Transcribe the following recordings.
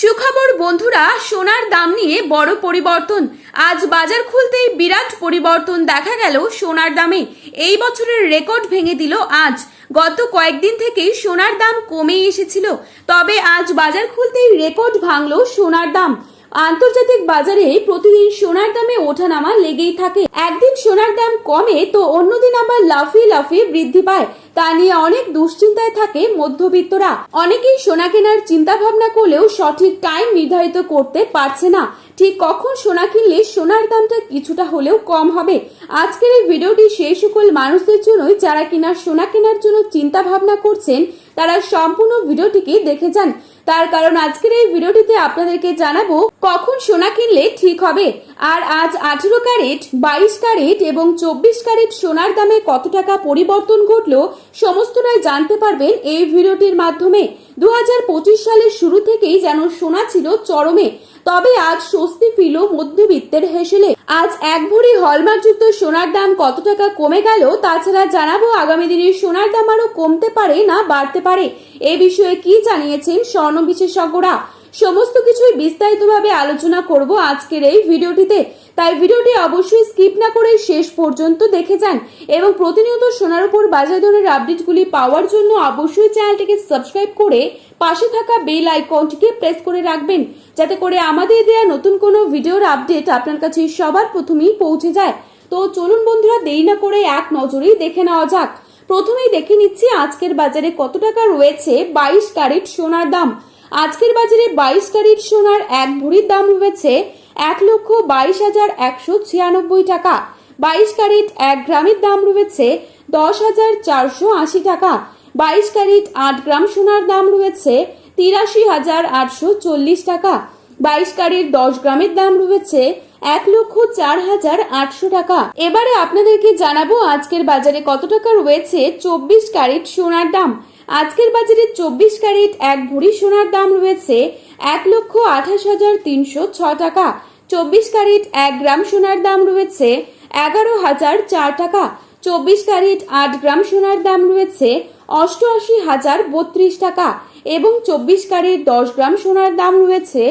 সুখবর, বন্ধুরা, সোনার দাম নিয়ে বড় পরিবর্তন। আজ বাজার খুলতেই বিরাট পরিবর্তন দেখা গেল সোনার দামে। এই বছরের রেকর্ড ভেঙে দিল আজ। গত কয়েকদিন থেকেই সোনার দাম কমে এসেছিল। তবে আজ বাজার খুলতেই রেকর্ড ভাঙল সোনার দাম। আন্তর্জাতিক বাজারে প্রতিদিন সোনার দামে ওঠানামা লেগেই থাকে। একদিন সোনার দাম কমে তো অন্যদিন আবার লাফিয়ে লাফিয়ে বৃদ্ধি পায়। তা নিয়ে অনেক দুশ্চিন্তায় থাকে মধ্যবিত্তরা। অনেকেই সোনা কেনার চিন্তা ভাবনা করলেও সঠিক টাইম নির্ধারিত করতে পারছে না। ঠিক কখন সোনা কিনলে সোনার দামটা কিছুটা হলেও কম হবে? আজকের এই ভিডিওটি সেই সকল মানুষদের জন্যই। যারা কিনা সোনা কেনার জন্য চিন্তা ভাবনা করছেন, তারা সম্পূর্ণ ভিডিওটিকে দেখে যান। তার কারণ আজকের এই ভিডিওটিতে আপনাদেরকে জানাব কখন সোনা কিনলে ঠিক হবে, আর আজ আঠেরো ক্যারেট, বাইশ ক্যারেট এবং চব্বিশ ক্যারেট সোনার দামে কত টাকা পরিবর্তন ঘটলো সমস্তটাই জানতে পারবেন এই ভিডিওটির মাধ্যমে। দু সালের শুরু থেকেই যেন সোনা ছিল চরমে। তবে আজ স্বস্তি ফিল মধ্যবিত্তের হেসেলে। আজ এক ভরি হলমার্কযুক্ত সোনার দাম কত টাকা কমে গেল তাছাড়া জানাব আগামী দিনে সোনার দাম আরও কমতে পারে না বাড়তে পারে। এ বিষয়ে কি জানিয়েছেন স্বর্ণ বিশেষজ্ঞরা? সমস্ত কিছুই বিস্তারিতভাবে আলোচনা করব আজকের এই ভিডিওটিতে। তাই ভিডিওটি অবশ্যই স্কিপ না করে শেষ পর্যন্ত দেখে যান এবং প্রতিনিয়ত সোনার উপর বাজার দরের আপডেটগুলি পাওয়ার জন্য অবশ্যই চ্যানেলটিকে সাবস্ক্রাইব করে পাশে থাকা বেল আইকনটিকে প্রেস করে রাখবেন, যাতে করে আমাদের দেয়া নতুন কোনো ভিডিওর আপডেট আপনার কাছে সবার প্রথমেই পৌঁছে যায়। তো চলুন বন্ধুরা, দেরি না করে এক নজরেই দেখে নেওয়া যাক। প্রথমেই দেখে নিচ্ছি আজকের বাজারে কত টাকা রয়েছে বাইশ ক্যারেট সোনার দাম। আজকের বাজারে বাইশ ক্যারেট সোনার এক ভরির দাম রয়েছে এক লক্ষ বাইশ হাজার একশো ছিয়ানব্বই টাকা। বাইশ ক্যারেট এক গ্রামের দাম রয়েছে দশ হাজার চারশো আশি টাকা। বাইশ ক্যারেট আট গ্রাম সোনার দাম রয়েছে তিরাশি হাজার আটশো চল্লিশ টাকা। বাইশ ক্যারেট দশ গ্রামের দাম রয়েছে এক লক্ষ চার হাজার আটশো টাকা। এবারে আপনাদেরকে জানাব আজকের বাজারে কত টাকা রয়েছে চব্বিশ ক্যারেট সোনার দাম। আজকের বাজারে চব্বিশ ক্যারেট এক ভরি সোনার দাম রয়েছে এক লক্ষ আঠাশ হাজার তিনশো ছ টাকা। চব্বিশ ক্যারেট এক গ্রাম সোনার দাম রয়েছে এগারো হাজার চার টাকা। চব্বিশ ক্যারেট আট গ্রাম সোনার দাম রয়েছে অষ্টআশি হাজার বত্রিশ টাকা এবং চব্বিশ ক্যারেট দশ গ্রাম সোনার দাম রয়েছে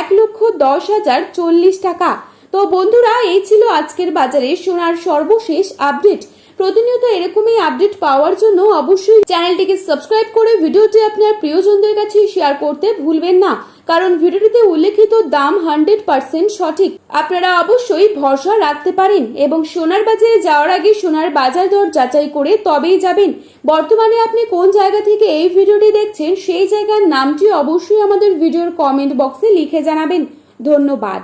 এক লক্ষ দশ হাজার চল্লিশ টাকা। তো বন্ধুরা, এই ছিল আজকের বাজারে সোনার সর্বশেষ আপডেট। প্রতিনিয়ত এরকমই আপডেট পাওয়ার জন্য অবশ্যই চ্যানেলটিকে সাবস্ক্রাইব করে ভিডিওটি আপনার প্রিয়জনদের কাছে শেয়ার করতে ভুলবেন না। কারণ ভিডিওটিতে উল্লেখিত দাম হান্ড্রেড পার্সেন্ট সঠিক। আপনারা অবশ্যই ভরসা রাখতে পারেন এবং সোনার বাজারে যাওয়ার আগে সোনার বাজার দর যাচাই করে তবেই যাবেন। বর্তমানে আপনি কোন জায়গা থেকে এই ভিডিওটি দেখছেন, সেই জায়গার নামটি অবশ্যই আমাদের ভিডিওর কমেন্ট বক্সে লিখে জানাবেন। ধন্যবাদ।